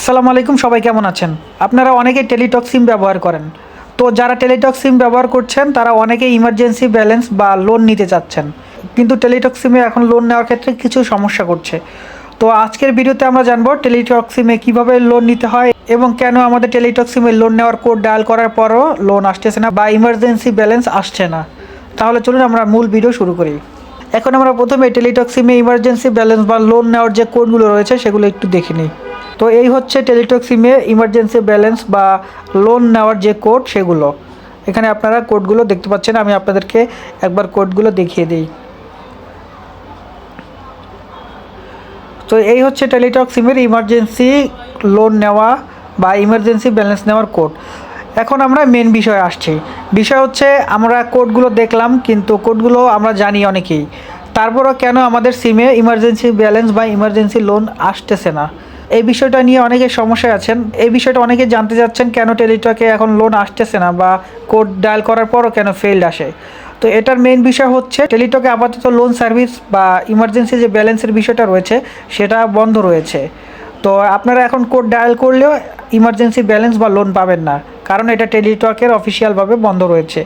আসসালামু আলাইকুম, সবাই কেমন আছেন? আপনারা অনেকে টেলিটক সিম ব্যবহার করেন। তো যারা টেলিটক সিম ব্যবহার করছেন, তারা অনেকে ইমার্জেন্সি ব্যালেন্স বা লোন নিতে চাচ্ছেন। কিন্তু টেলিটক সিমে এখন লোন নেওয়ার ক্ষেত্রে কিছু সমস্যা করছে। তো আজকের ভিডিওতে আমরা জানব টেলিটক সিমে কীভাবে লোন নিতে হয় এবং কেন আমাদের টেলিটক সিমে লোন নেওয়ার কোড ডায়াল করার পরও লোন আসতেছে না বা ইমার্জেন্সি ব্যালেন্স আসছে না। তাহলে চলুন আমরা মূল ভিডিও শুরু করি। এখন আমরা প্রথমে টেলিটক সিমে ইমার্জেন্সি ব্যালেন্স বা লোন নেওয়ার যে কোডগুলো রয়েছে, সেগুলো একটু দেখে নিই। তো এই হচ্ছে টেলিটক সিমে ইমার্জেন্সি ব্যালেন্স বা লোন নেওয়ার যে কোড সেগুলো। এখানে আপনারা কোডগুলো দেখতে পাচ্ছেন, আমি আপনাদেরকে একবার কোডগুলো দেখিয়ে দিই। তো এই হচ্ছে টেলিটক সিমের ইমার্জেন্সি লোন নেওয়া বা ইমার্জেন্সি ব্যালেন্স নেওয়ার কোড এখন আমরা মেন বিষয়ে আসছি। বিষয় হচ্ছে, আমরা কোডগুলো দেখলাম, কিন্তু কোডগুলো আমরা জানি অনেকেই। তারপরও কেন আমাদের সিমে ইমার্জেন্সি ব্যালেন্স বা ইমার্জেন্সি লোন আসতেছে না? এই বিষয়টা নিয়ে অনেকে সমস্যায় আছেন। এই বিষয়টা অনেকে জানতে চাচ্ছেন কেন টেলিটকে এখন লোন আসতেছে না বা কোড ডায়াল করার পরও কেন ফেল্ড আসে। তো এটার মেইন বিষয় হচ্ছে, টেলিটকে আপাতত লোন সার্ভিস বা ইমার্জেন্সি যে ব্যালেন্সের বিষয়টা রয়েছে, সেটা বন্ধ রয়েছে। তো আপনারা এখন কোড ডায়াল করলেও ইমার্জেন্সি ব্যালেন্স বা লোন পাবেন না। কারণ এটা টেলিটকের অফিসিয়ালভাবে বন্ধ রয়েছে।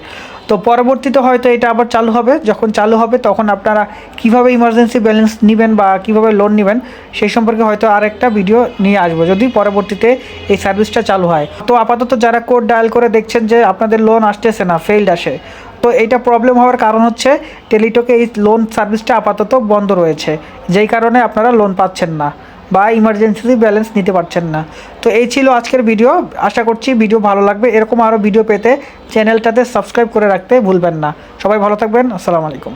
তো পরবর্তীতে হয়তো এটা আবার চালু হবে। যখন চালু হবে, তখন আপনারা কীভাবে ইমার্জেন্সি ব্যালেন্স নেবেন বা কীভাবে লোন নেবেন, সেই সম্পর্কে হয়তো আরেকটা ভিডিও নিয়ে আসব, যদি পরবর্তীতে এই সার্ভিসটা চালু হয়। তো আপাতত যারা কোড ডায়াল করে দেখছেন যে আপনাদের লোন আসতেছে না ফেইল্ড আসে, তো এইটা প্রবলেম হওয়ার কারণ হচ্ছে টেলিটকে এই লোন সার্ভিসটা আপাতত বন্ধ রয়েছে, যেই কারণে আপনারা লোন পাচ্ছেন না। বা ইমার্জেন্সি ব্যালেন্স নিতে পারছেন না। তো এই ছিল আজকের ভিডিও আশা করছি ভিডিও ভালো লাগবে। এরকম আরও ভিডিও পেতে চ্যানেলটাতে সাবস্ক্রাইব করে রাখতে ভুলবেন না। সবাই ভালো থাকবেন। আসসালামু আলাইকুম।